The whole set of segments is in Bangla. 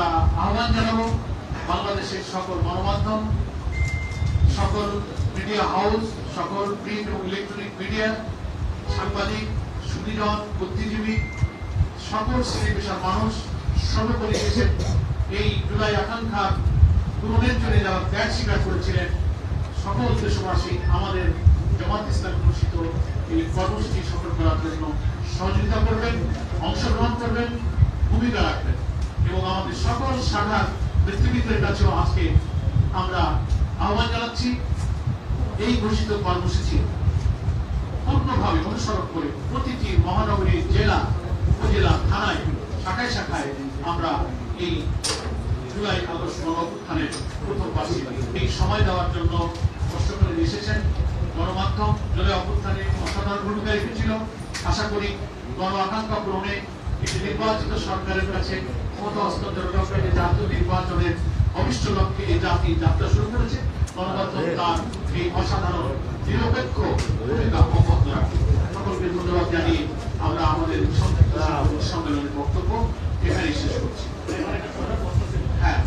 আমরা আহ্বান জানাব বাংলাদেশের সকল গণমাধ্যম, সকল মিডিয়া হাউস, সকল প্রিন্ট এবং ইলেকট্রনিক মিডিয়া, সাংবাদিক সুবিজন বুদ্ধিজীবী, সকল শ্রেণি পেশার মানুষ সর্বোপরি দেশের এই জুলাই আকাঙ্ক্ষার পূরণের জন্য যারা ত্যাগ স্বীকার করেছিলেন, সকল দেশবাসী আমাদের জামাত ইসলাম ঘোষিত এই কর্মসূচি সফল করার জন্য সহযোগিতা করবেন, অংশগ্রহণ করবেন, ভূমিকা রাখবেন। আমাদের সকল শাখার নেতৃবৃন্দের কাছেও আজকে আমরা আহ্বান জানাচ্ছি, এই ঘোষিত কর্মসূচি পূর্ণভাবে অনুসরণ করে প্রতিটি মহানগরী জেলা, উপজেলা, থানায়, শাখায় শাখায় আমরা এই জুলাই আগস্ট গণঅভ্যুত্থানের প্রথম বার্ষিক এই সময় দেওয়ার জন্য কষ্ট করে এসেছেন। গণমাধ্যম জুলাই অভ্যুত্থানে অসাধারণ ভূমিকা রেখেছিল। আশা করি গণ আকাঙ্ক্ষা পূরণে একটি নির্বাচিত সরকারের কাছে ক্ষমতা হস্তান্তর লক্ষ্যে জাতীয় নির্বাচনের অভিষ্ট লক্ষ্যে এই জাতি যাত্রা শুরু করেছে গণমাধ্যম তার এই অসাধারণ নিরপেক্ষ ভূমিকা অব্যাহত রাখবে সকলকে ধন্যবাদ জানিয়ে আমরা আমাদের সম্মেলনের বক্তব্য এখানেই শেষ করছি। হ্যাঁ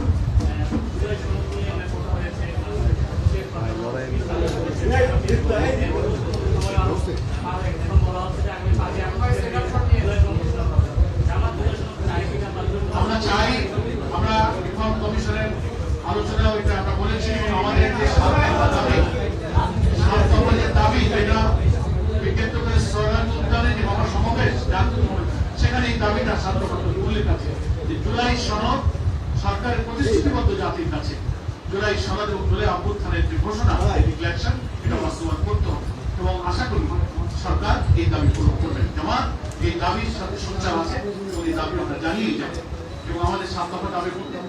চাই আমরা রিফর্ম কমিশনের আলোচনা ওইটা আমরা বলেছি আমাদের যে সাতদফা দাবি সাতদফা যে দাবি এটা বিজ্ঞপ্ত করে সরাজ উদ্যানে সমাবেশ জাতীয় সেখানে এই দাবিটা যে জুলাই সনদ সরকারের প্রতিশ্রুতিবদ্ধ জাতির কাছে। জুলাই সনদ এবং জুলাই যে ঘোষণা ডিক্লারেশন এটা বাস্তবায়ন করতে হবে। এবং আশা করি সরকার এই দাবি পূরণ করবেন জামাত, এই দাবির সাথে সোচ্চার আছে এবং এই দাবি আমরা জানিয়ে যাব। এবং আমাদের সাত দফা দাবি একটা